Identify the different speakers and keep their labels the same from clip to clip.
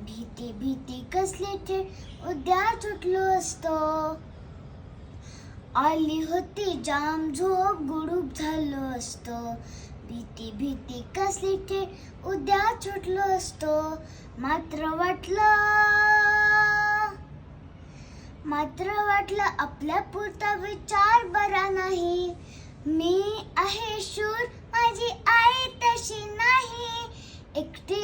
Speaker 1: भीती भीती कसल्याचे उद्या सुटलो असतो. आली होती जाम झोप गुडूप झालो असतो. भीती भीती कसलीची? उद्या सुटलो असतो. मात्र वाटलं मात्र वाटलं आपल्या पुरता विचार बरा नाही. मी आहे शूर माझी आई तशी नाही. एकटी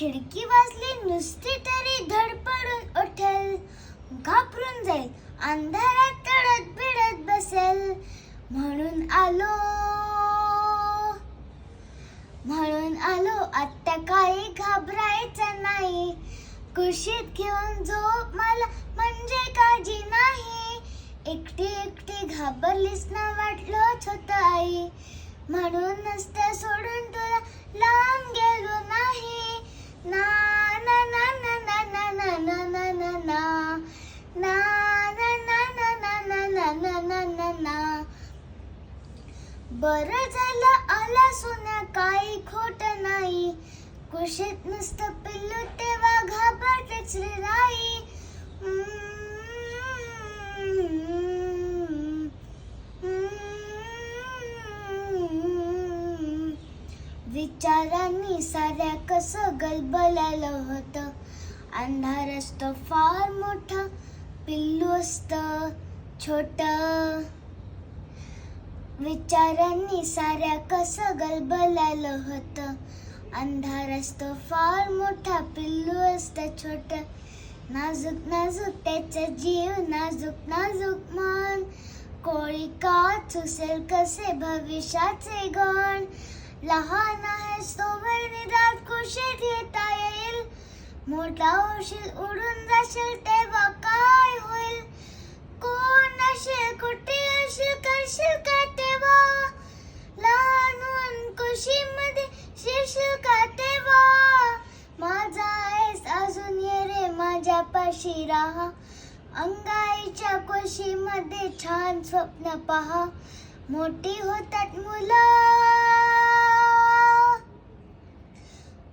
Speaker 1: खिडकी वाजली नुसती तरी धडपडून उठेल घाबरून जाईल अंधारात तडत बिडत बसेल. म्हणून आलो. म्हणून आलो. आत्ता काही घाबरायचं नाही. कुशीत घेऊन झोप मला म्हणजे काळजी नाही. एकटी एकटी घाबरलीस ना वाटलोच होत आई. म्हणून तर सोडून बरं झालं आला सोन्या काही खोट नाही. कुशीत नुसतं पिल्लू तेव्हा घाबरतेच रे राई. विचारांनी साऱ्या कसं गलबलालं होतं. अंधार असतो फार मोठा पिल्लू असतं छोटं. विचारांनी साऱ्या कसं गलबलालं होतं. अंधार असतो फार मोठा पिल्लू असतं छोट. नाजूक नाजूक त्याचा जीव नाजूक नाजूक मन. कोळी का चुसेल कसे भविष्याचे गण. लहान आहेस सोबत निदान कुशीत येता येईल. मोठा होशील उडून जाशील तेव्हा काय होईल? कोण असेल कुठे माझ्या राहा अंगाईच्या कुशीमध्ये छान स्वप्न पहा। मोठी होतात मुलं।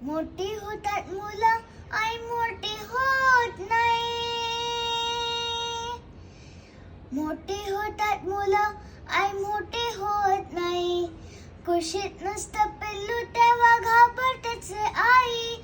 Speaker 1: मोठी होतात मुलं आई मोठी होत नाही। मोठी होतात मुलं आई मोठी होत नाही। कुशीत नुसतं पिल्लू तेव्हा घाबरतेच आई।